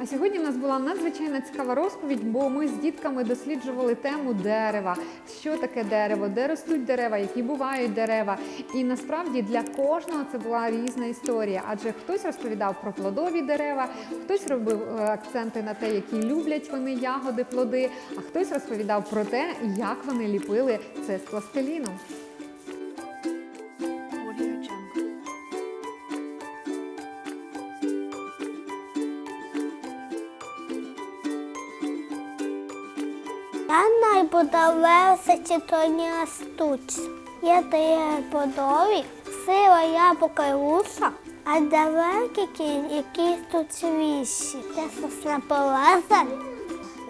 А сьогодні в нас була надзвичайно цікава розповідь, бо ми з дітками досліджували тему дерева. Що таке дерево, де ростуть дерева, які бувають дерева. І насправді для кожного це була різна історія. Адже хтось розповідав про плодові дерева, хтось робив е, акценти на те, які люблять вони ягоди, плоди, а хтось розповідав про те, як вони ліпили це з пластиліну. Я найподобався читання стуч. Є три подові, сила яблука і руса, а далекі, які стуцвіші. Це сосна полеза,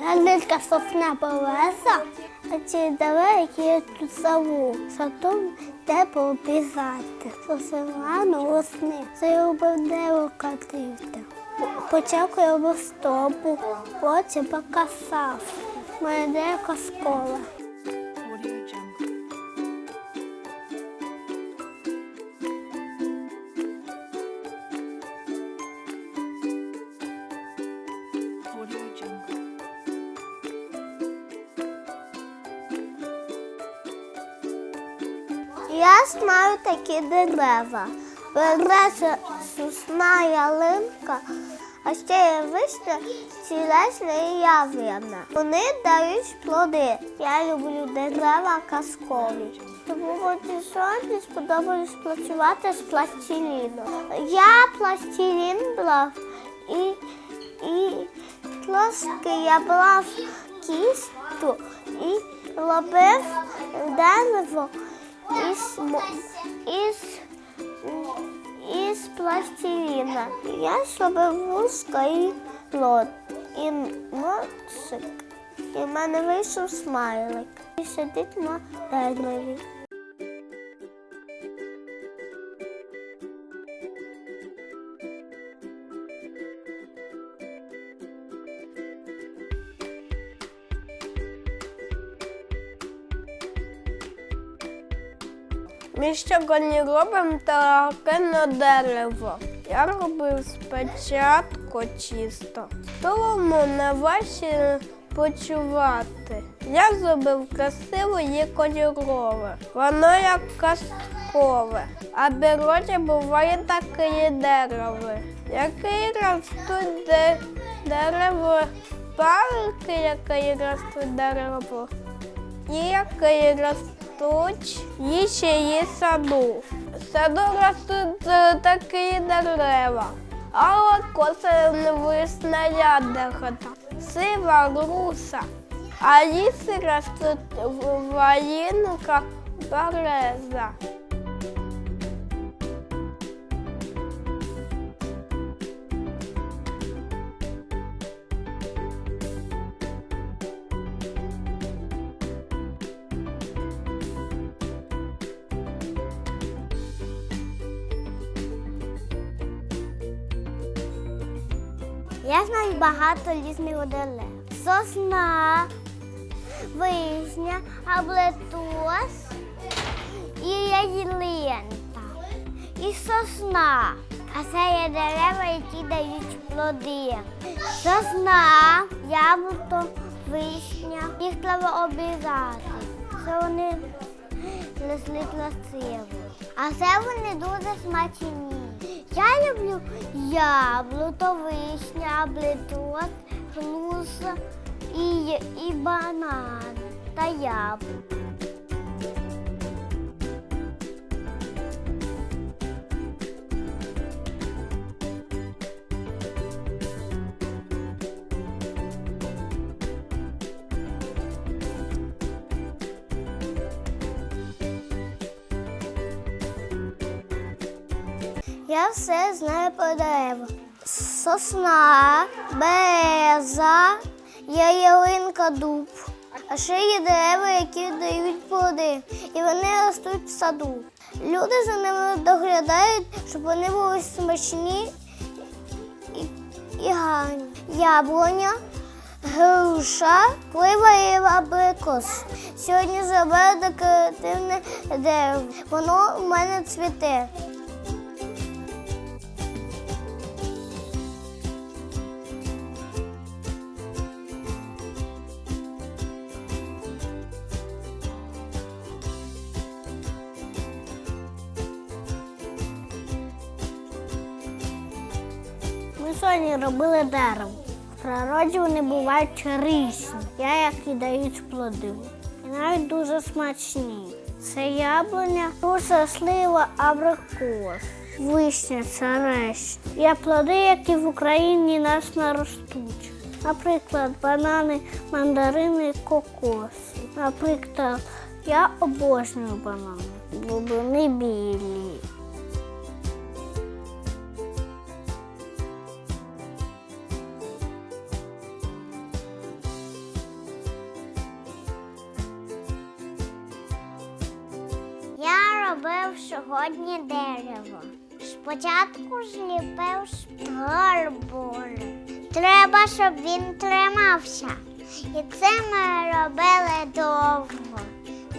велика сосна полеза, а ці далекі тут саву. Сатом тепло обізати. Сосилану весни, зробив дерево кативте. Почав його стопу, потім покасав. Моя деяка Jungle. Я знаю такі дерева. Береться сосна ялинка, а ще вишня, цілесна і являна. Вони дають плоди. Я люблю дерева казкові. Тому мені сьогодні сподобалось працювати з пластиліном. Я пластилін брав і, і трошки я брав кістку і робив дерево із, із, із пластиліна. Я зробив вузка і лот, і носик. І в мене вийшов смайлик. І сидить на дереві. Ми сьогодні робимо таке на дерево. Я робив спочатку чисто. Тому на ваші почувати. Я зробив красиве кольорове. Воно як казкове. А бероті буває таке дерево, яке ростуть де дерево, палки, яке ростуть дерево. Які ростуть і ще є саду. В Саду ростуть е, такі дерева, не висная дехота. Сива руса, а ліси ростуть в валінках береза. Я знаю багато різних дерев. Сосна, вишня, аблетос і ялинка. І сосна. А це є дерева, які дають плоди. Сосна, яблуко, вишня. Їх треба обрізати. Це вони несли красиво. А це вони дуже смачні. Я люблю яблуто, вишня, блитот, груз і, і банан та яблуко. Я все знаю про дерева. Сосна, береза, є ялинка, дуб. А ще є дерева, які дають плоди, і вони ростуть в саду. Люди за ними доглядають, щоб вони були смачні і, і гарні. Яблуня, груша, клива і абрикос. Сьогодні зробили декоративне дерево. Воно у мене цвіте. Амазоні робили дерево. В природі вони бувають різні, я як і дають плоди. І навіть дуже смачні. Це яблуня, груша, слива, абрикос, вишня, черешня. Є плоди, які в Україні нас не ростуть. Наприклад, банани, мандарини, кокоси. Наприклад, я обожнюю банани, бо вони білі. Сьогодні дерево. Спочатку зліпив шторболь. Треба, щоб він тримався. І це ми робили довго.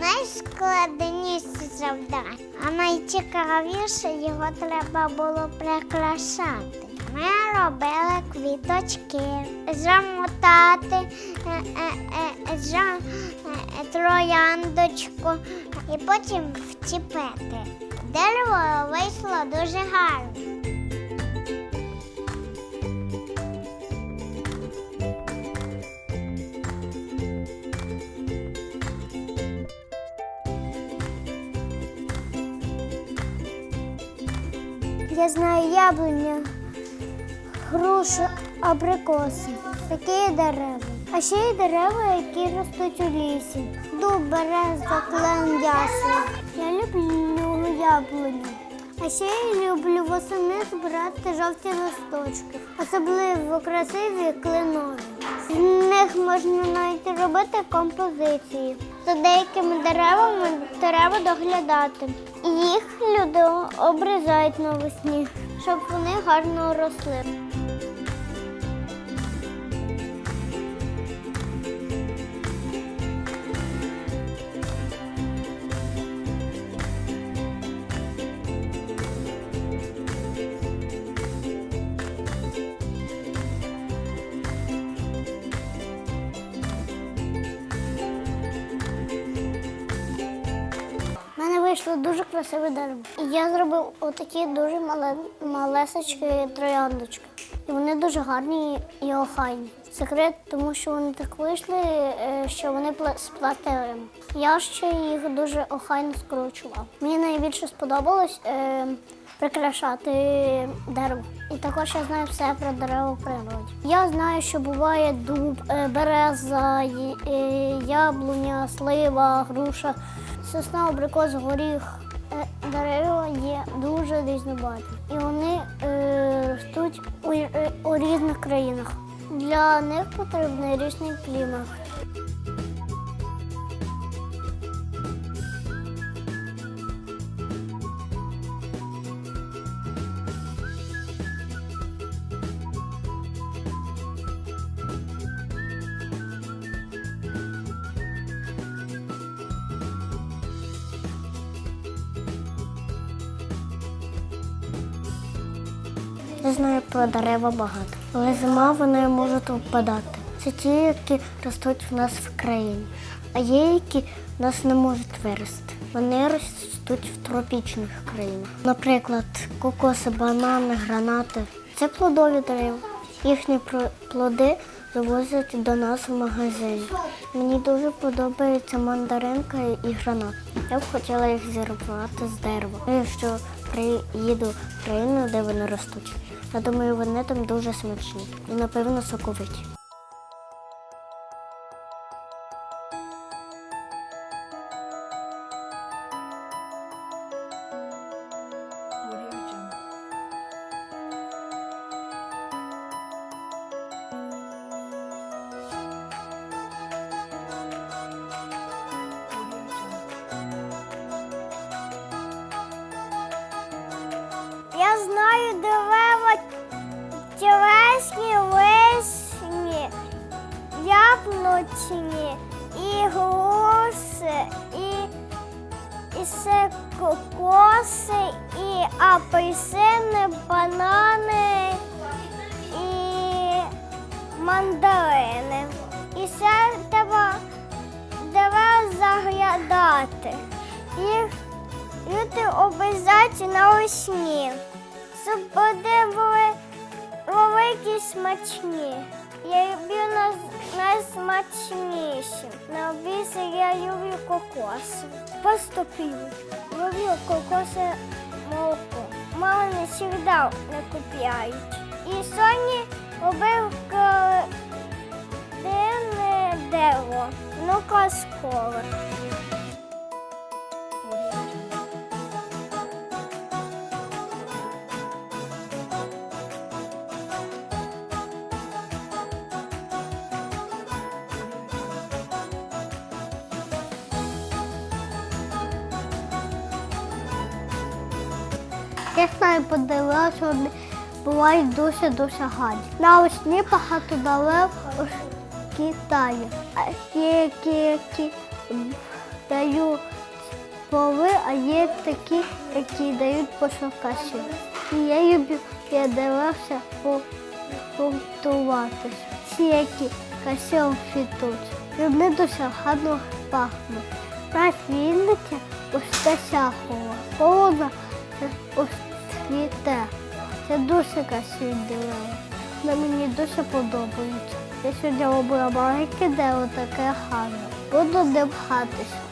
Найскладніше завдання. А найцікавіше його треба було прикрашати. Ми робили квіточки, замотати е, е, е, трояндочку і потім вчепити. Дерево вийшло дуже гарно. Я знаю яблуня, грушу, абрикоси. Такі дерева. А ще є дерева, які ростуть у лісі. Дуб, береза, клен, ясен. Я люблю яблуню. А ще я люблю восени збирати жовті листочки, особливо красиві кленові. З них можна навіть робити композиції. За деякими деревами треба доглядати. Їх люди обрізають навесні, щоб вони гарно росли. Вийшло дуже красиве дерево. І я зробив отакі дуже мале, малесечкі трояндочки. І вони дуже гарні і охайні. Секрет, тому що вони так вийшли, е, що вони сплатили. Я ще їх дуже охайно скручував. Мені найбільше сподобалось е, прикрашати дерево. І також я знаю все про дерева в природі. Я знаю, що буває дуб, е, береза, е, яблуня, слива, груша, сосна, абрикос, горіх. Е, Дерева є дуже різнобаті. І вони е, ростуть у, е, у різних країнах. Для них потрібний різний клімат. Я знаю про дерева багато, але зима вони можуть впадати. Це ті, які ростуть в нас в країні, а є, які в нас не можуть вирости. Вони ростуть в тропічних країнах. Наприклад, кокоси, банани, гранати. Це плодові дерева. Їхні плоди завозять до нас в магазин. Мені дуже подобається мандаринка і гранат. Я б хотіла їх зірвати з дерева. Якщо приїду в країну, де вони ростуть. Я думаю, вони там дуже смачні і напевно соковиті. Яблучні, і груші, і, і ще кокоси, і апельсини, банани, і мандарини. І ще треба, треба заглядати. Їх люди обрізають навесні. Щоб вони були великі найсмачні. Я люблю нас, найсмачніші. На обіці я люблю кокоси. Поступив. Люблю кокоси молоко. Мама не завжди не купляють. І сьогодні робив дерево. Ну казкове. Я знаю, подивилася, вони бувають дуже-дуже гарні. Навесні багато дерев у Китаї. А є які, які дають поли, а є такі, які дають по. І я люблю, я дивився пунктуватися. Ці, які красиво цвітуть. І вони дуже гарно пахнуть. Нас Вінниця ось те сяхова. Холодно ось. Це дуже красиві дерева. Вони мені дуже подобається. Я сьогодні робила маленьке дерево таке гарне. Буду ним гратися.